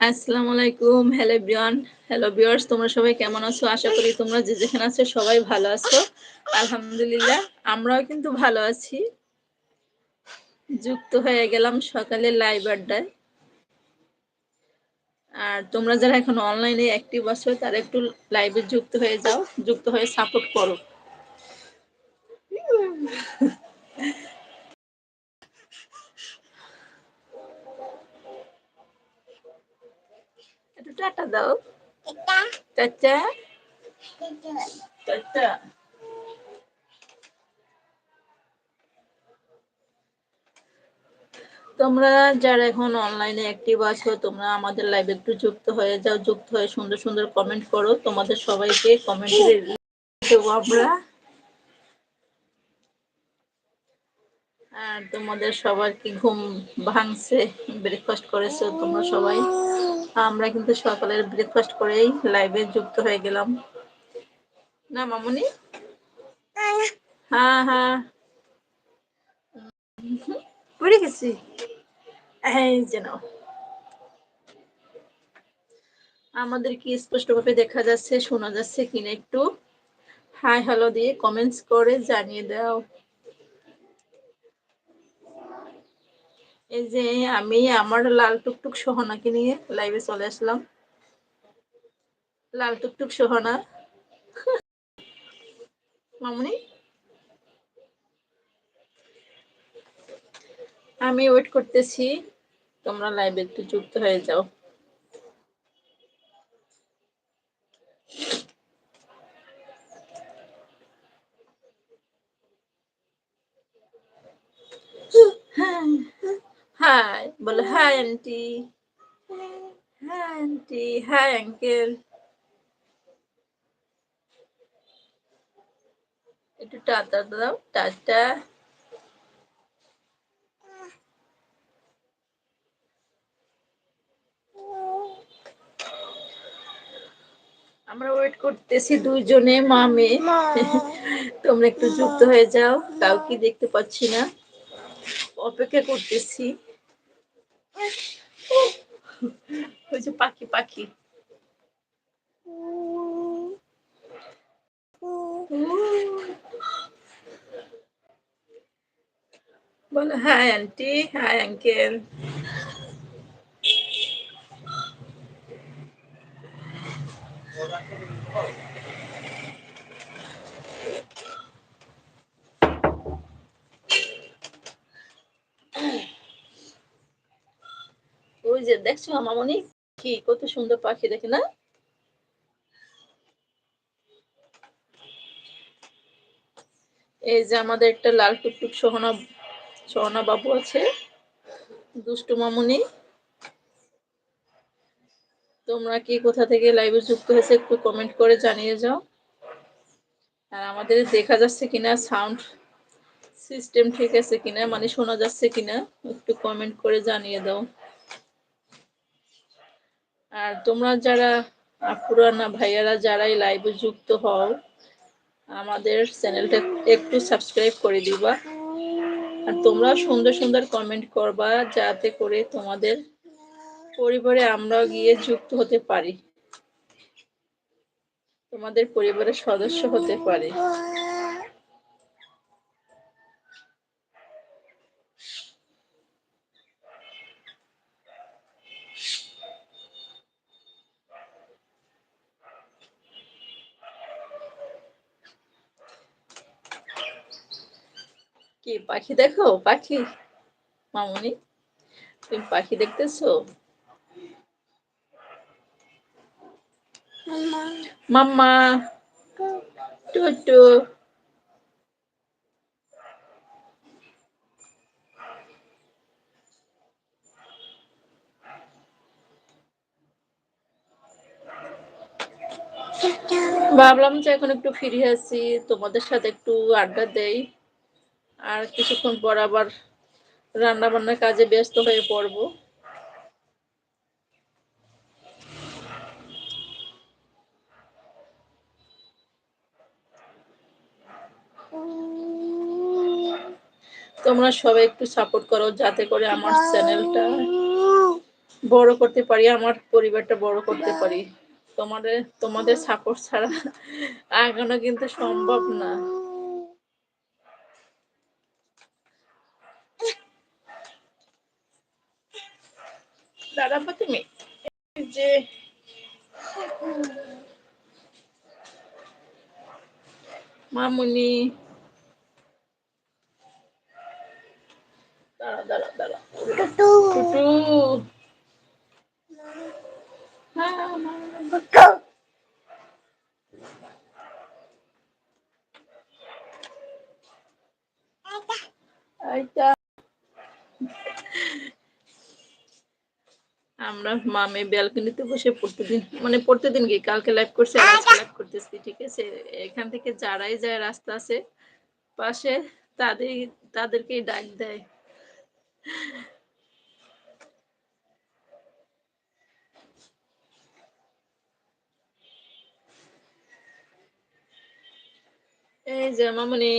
আসসালামু আলাইকুম hello Brian hello viewers তোমরা সবাই কেমন আছো? আশা করি তোমরা যে যেখানে আছো সবাই ভালো আছো। আলহামদুলিল্লাহ, আমরাও কিন্তু ভালো আছি। যুক্ত হয়ে গেলাম সকালে লাইভ আড্ডায়। আর তোমরা যারা এখন অনলাইনে অ্যাক্টিভ আছো, তারা একটু লাইভে যুক্ত হয়ে যাও, যুক্ত হয়ে সাপোর্ট করো। টাটা দাও টাটা টাটা তোমরা যারা এখন অনলাইনে অ্যাক্টিভ আছো তোমরা আমাদের লাইভে একটু যুক্ত হয়ে যাও যুক্ত হয়ে সুন্দর সুন্দর কমেন্ট করো। তোমাদের সবাইকে কমেন্টে দেবো আমরা। আর তোমাদের সবার কি ঘুম ভাঙছে ব্রেকফাস্ট করেছ তোমরা সবাই। আমরা কিন্তু সকালের ব্রেকফাস্ট করেই লাইভে যুক্ত হয়ে গেলাম। না মামুনি? হ্যাঁ হ্যাঁ। পড়ে গেছি এই যেন আমাদের কি স্পষ্টভাবে দেখা যাচ্ছে শোনা যাচ্ছে কিনা একটু? হাই হ্যালো দিয়ে কমেন্টস করে জানিয়ে দাও। এই যে আমি আমার লাল টুকটুক সোহনাকে নিয়ে লাইভে চলে আসলাম। লাল টুকটুক সোহনা। মামনি? আমি ওয়েট করতেছি, তোমরা লাইভে একটু যুক্ত হয়ে যাও হাই বলো হাই আন্টি। হ্যাঁ আন্টি হাই আঙ্কেল। একটু টাটা দাও টাটা। আমরা ওয়েট করতেছি দুইজনে মা মেয়ে। তোমরা একটু যুক্ত হয়ে যাও কাউকে দেখতে পাচ্ছি না। অপেক্ষা করতেছি। ওই যে পাখি পাখি। বলো হাই আন্টি হাই আঙ্কেল ওই যে দেখছ মামনি? কি, কত সুন্দর পাখি, দেখে না? এই যে আমাদের একটা লাল টুকটুক সোহনা সোহনা বাবু আছে, দুষ্টু মামুনি। তোমরা কি কোথা থেকে লাইভে যুক্ত হয়েছে একটু কমেন্ট করে জানিয়ে যাও। আর আমাদের দেখা যাচ্ছে কিনা সাউন্ড সিস্টেম ঠিক আছে কিনা মানে শোনা যাচ্ছে কিনা, একটু কমেন্ট করে জানিয়ে দাও। আর তোমরা যারা পুরানা ভাইয়ারা যারাই লাইভে যুক্ত হও, আমাদের চ্যানেলটা একটু সাবস্ক্রাইব করে দিবা। আর তোমরা সুন্দর সুন্দর কমেন্ট করবা, যাতে করে তোমাদের পরিবারে আমরাও গিয়ে যুক্ত হতে পারি। তোমাদের পরিবারের সদস্য হতে পারি। কি পাখি দেখো? পাখি। মামনি তুমি পাখি দেখতেছো? মাম্মা। টুটু। ভাবলাম যে এখন একটু ফিরে আসি তোমাদের সাথে একটু আড্ডা দেই। আর কিছুক্ষণ পর আবার রান্না বান্নার কাজে ব্যস্ত হয়ে পড়ব। তোমরা সবাই একটু সাপোর্ট করো যাতে করে আমার চ্যানেলটা বড় করতে পারি, আমার পরিবারটা বড় করতে পারি। তোমাদের তোমাদের সাপোর্ট ছাড়া আগানো কিন্তু সম্ভব না। দাঁড়াবো তুমি যে মামুনি দাঁড়া দাঁড়া দাঁড়া টুটু হ্যাঁ এইটা আমরা মামে ব্যালকনিতে বসে প্রতিদিন মানে প্রতিদিন কি, কালকে লাইভ করছে আজকে লাইভ করতেছি, ঠিক আছে? এখান থেকে যারাই যায় রাস্তা আছে, পাশে তাদের, তাদেরকেই ডাক দেয়। এই যে মামনি।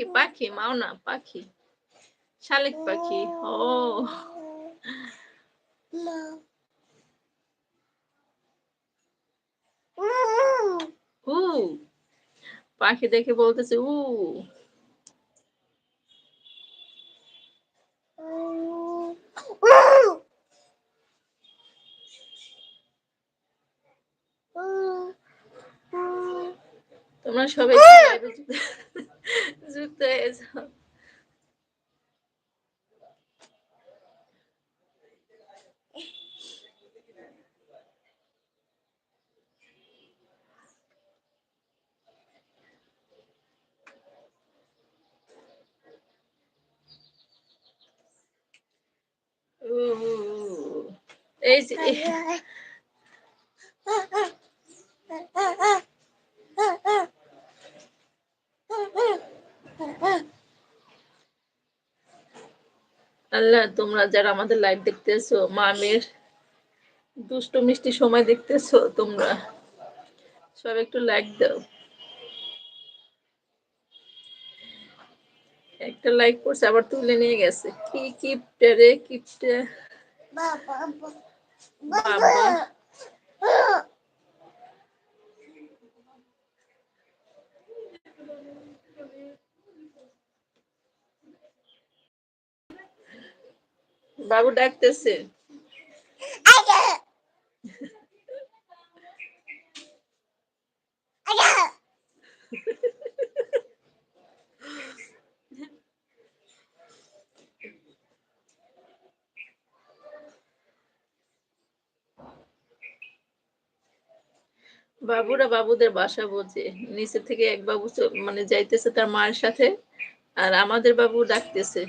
পাখি পাখি মাও না পাখি। শালিক পাখি ও। উ। পাখি দেখে বলতেছে উ। তোমরা সবাই যুক্ত হয়ে যাও এই আল্লাহ তোমরা যারা আমাদের লাইভ দেখতেছো মামের দুষ্ট মিষ্টি সময় দেখতেছো তোমরা সব একটু লাইক দাও। একটা লাইক করছে আবার তুলে নিয়ে গেছে। কি কিপটে রে কিপটে বাবা। বাবু ডাকতেছে। বাবুরা বাবুদের বাসা বোঝে। নিচে থেকে এক বাবু মানে যাইতেছে তার মায়ের সাথে আর আমাদের বাবু ডাকতেছে।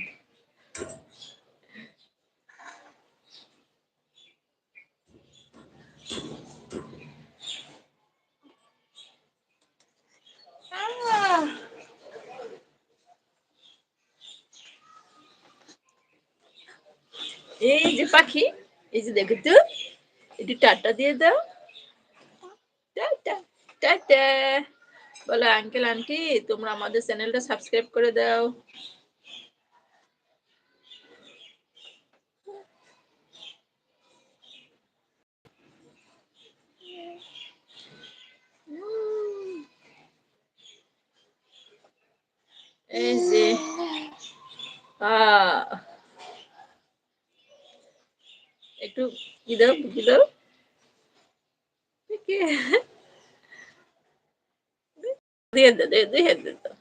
এই যে পাখি, এই যে দেখো তো, একটু টাটা দিয়ে দাও। টাটা টাটা বলো আঙ্কেল আন্টি তোমরা আমাদের চ্যানেলটা সাবস্ক্রাইব করে দাও। এই যে, আহ একটু কি দাও কি দাও দে তো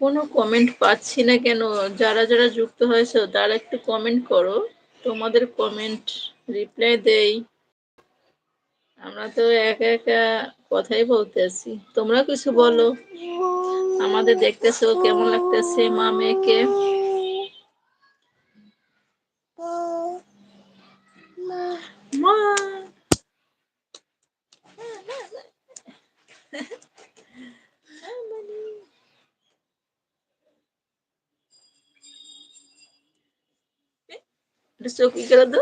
কোনো কমেন্ট পাচ্ছি না কেন? যারা যারা যুক্ত হয়েছে, তারা একটু কমেন্ট করো। তোমাদের কমেন্ট রিপ্লাই দেই। আমরা তো একা একা কথাই বলতেছি তোমরা কিছু বলো। আমাদের দেখতেছো, কেমন লাগতেছে মা, মেয়েকে? seu fígado.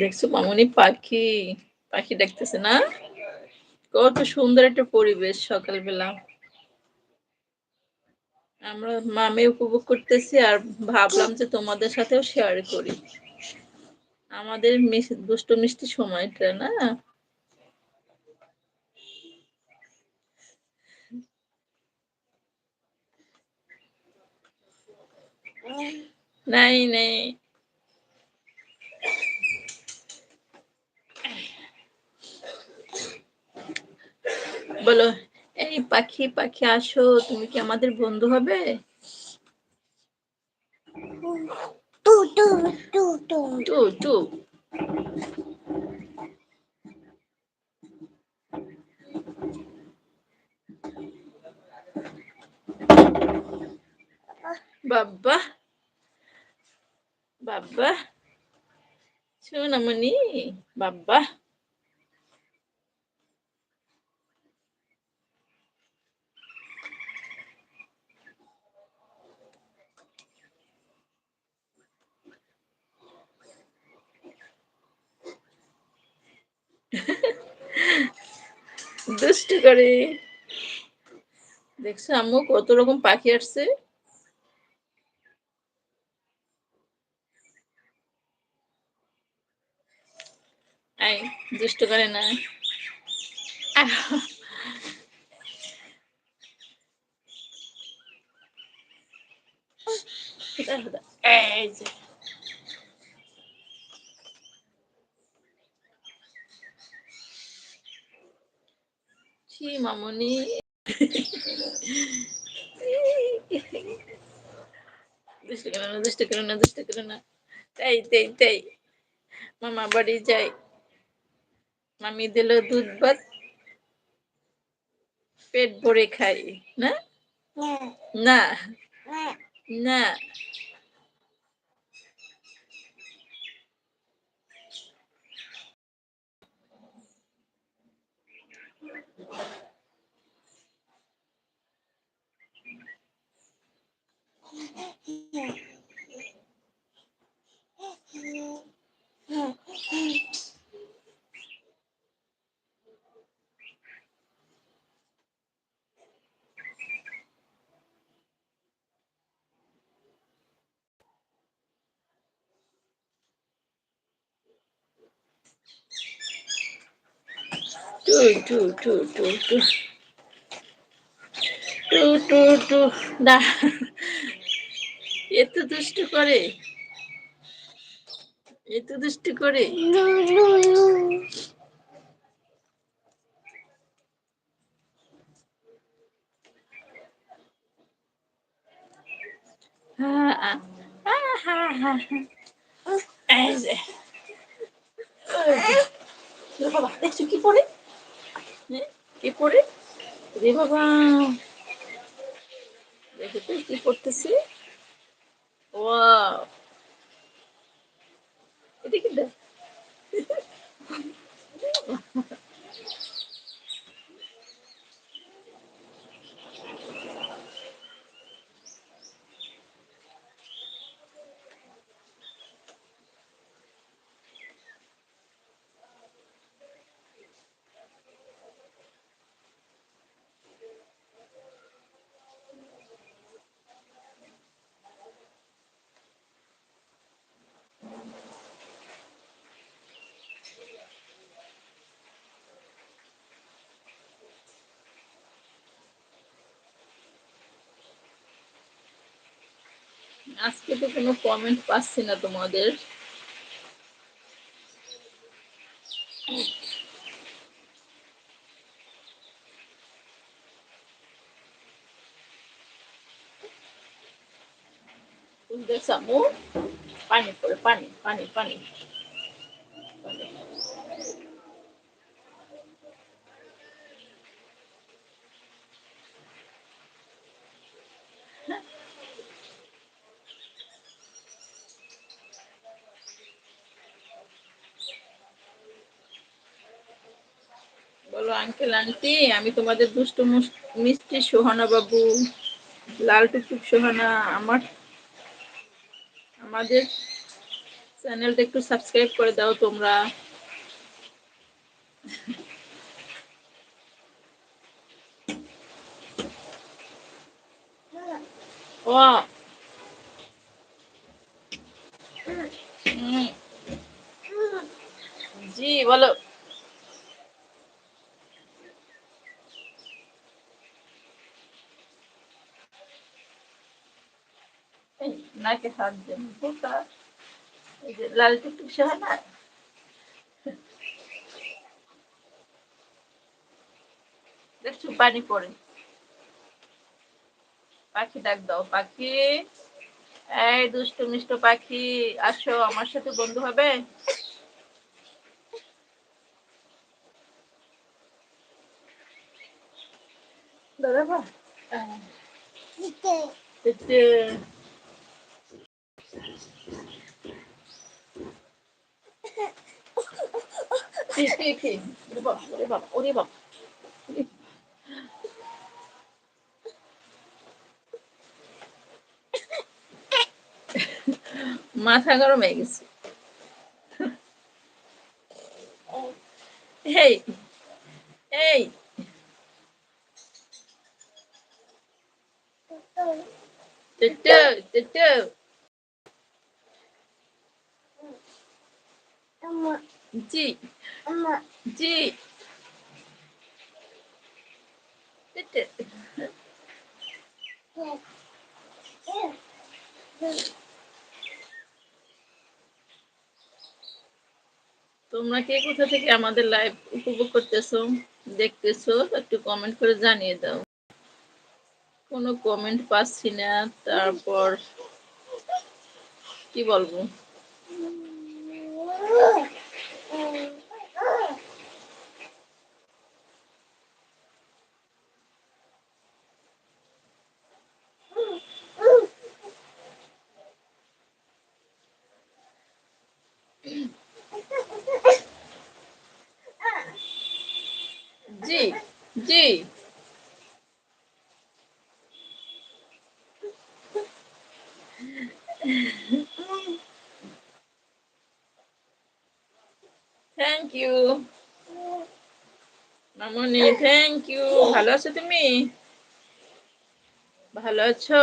দেখছ মামনি পাখি? পাখি দেখতেছে না? কত সুন্দর একটা পরিবেশ সকালবেলা। আমরা মামে উপভোগ করতেছি আর ভাবলাম যে তোমাদের সাথেও শেয়ার করি। আমাদের দুষ্ট মিষ্টি সময়টা, না? নাই, নেই। বলো। এই পাখি পাখি আসো। তুমি কি আমাদের বন্ধু হবে? বাবা বাবা। সোনামণি বাবা। দুষ্টু করে। দেখছ আম্মু কত রকম পাখি আসছে। আই দুষ্ট করে না। এই যে। ছি মামনি দুষ্ট করে না দুষ্ট করে না দুষ্ট করে না তাই তাই তাই মামা বাড়ি যাই মামি দিল দুধ ভাত পেট ভরে খাই না না না টু টু টু এত দুষ্ট করে। এত দুষ্ট করে। দেখছ কি হ্যাঁ, কি পড়ে রে বাবা। দেখো কি করতেছি? ওয়াও এদিকে দেখ আজকে তো কোনো কমেন্ট পাচ্ছি না তোমাদের বুঝতে সামু পানি পড়ে পানি পানি পানি পানি। বলো আঙ্কেল আন্টি আমি তোমাদের দুষ্ট মিষ্টি সোহানা বাবু, লাল টুকটুক সোহানা, আমার, আমাদের চ্যানেলটা একটু সাবস্ক্রাইব করে দাও তোমরা। ও। জি, বলো। নাকে হাত দেন। বোকা। এই যে লাল টুকটুক সোহানা দেখছ পানি পড়ে। পাখি ডাক দাও পাখি। এই দুষ্ট মিষ্ট পাখি আসো আমার সাথে বন্ধু হবে? দাদা বা? বাবা মাথা গরম হয়ে গেছে। এই এই। টুটু টুটু। জি জি তোমরা কে কোথা থেকে আমাদের লাইভ উপভোগ করতেছো, দেখতেছো, একটু কমেন্ট করে জানিয়ে দাও। কোনো কমেন্ট পাচ্ছি না, তারপর কি বলব? জি জি। থ্যাংক ইউ মামনি থ্যাংক ইউ ভালো আছো তুমি? ভালো আছো?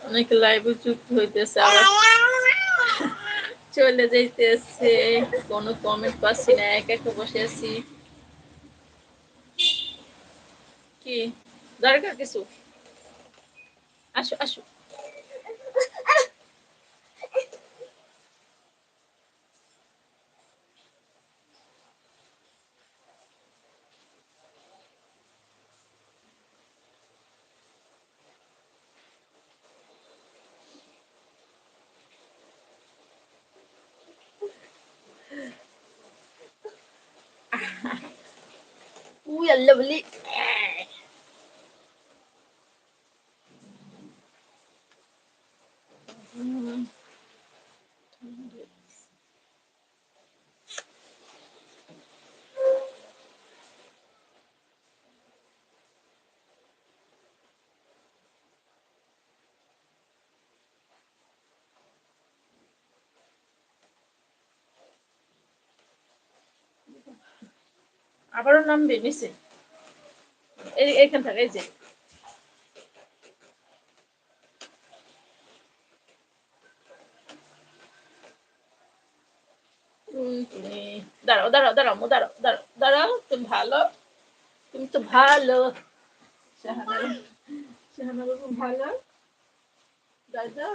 অনেকে লাইভে যুক্ত হইতেছে, আবার চলে যাইতেছে। কোনো কমেন্ট পাচ্ছি না, এক একা বসে আছি। কি? দরকার কিছু? আসো আসো। Ooh, a lovely আবারও নামবে নিচে এই এইখান থাকে, এই যে। তুমি, দাঁড়াও দাঁড়াও দাঁড়াও দাঁড়াও দাঁড়াও দাঁড়াও, তুমি ভালো, তুমি তো ভালো। ভালো। দাদা।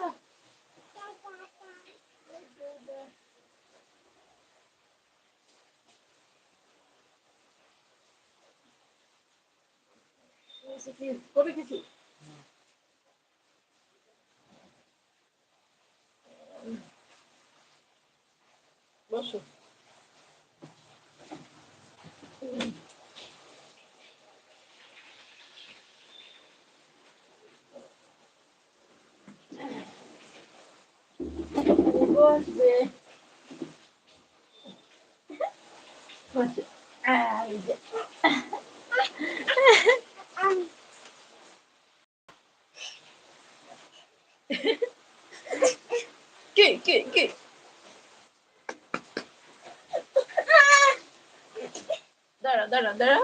কবে কিছু বসো বসবে বসে এই যে কি কি কি দাঁড়া দাঁড়া দাঁড়া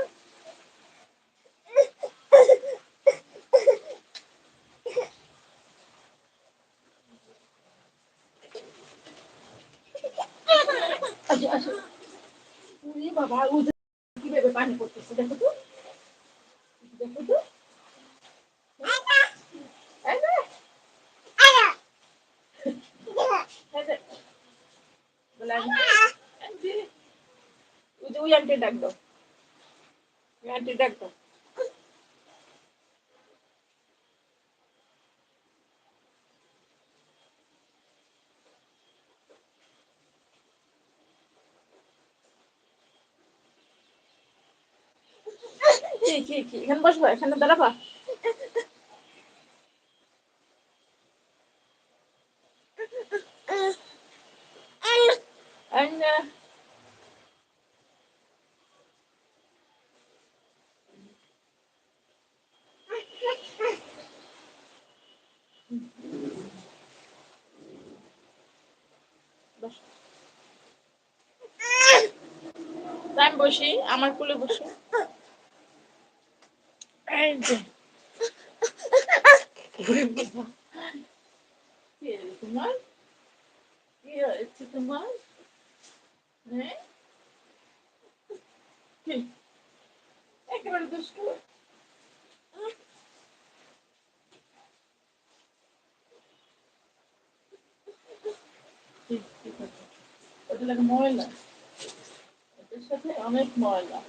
বাবা উঠে কীভাবে পানি পড়তেছে দেখো তো দেখো তো এই যে, এই যে। বলে আমি- এই যে, ওই যে ওই আন্টি ডাক দাও ওই আন্টি ডাক দাও কি কি কি এখানে বসবা এখানে দাঁড়াবা আন্না বস আমি বসি আমার কোলে বসো। তোমার? কি হয়েছে তোমার? হ্যাঁ? একেবারে ওটা লাগে ময়লা। সাথে অনেক ময়লা।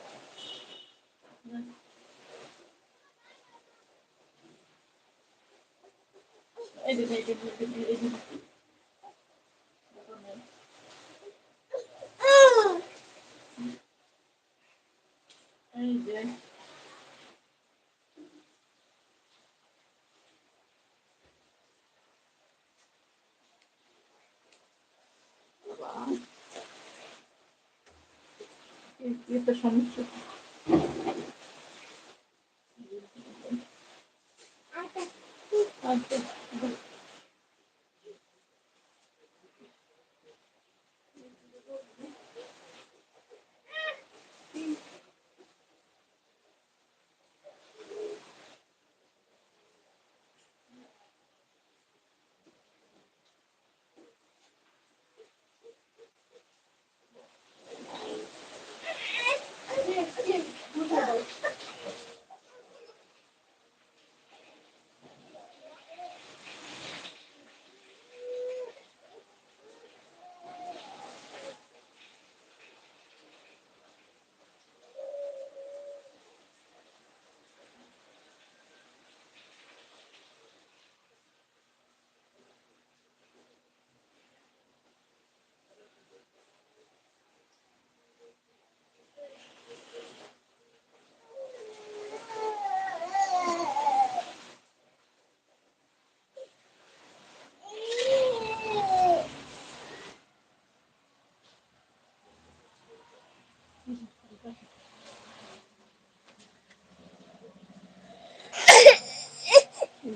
এই যে এই যে এই যে এই যে এই যে বাবা। কি- কি একটা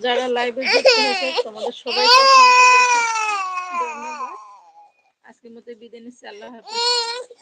যারা লাইভে যুক্ত হয়েছে তোমাদের ধন্যবাদ। আজকের মতো বিদায় নিচ্ছি আল্লাহ হাফিজ।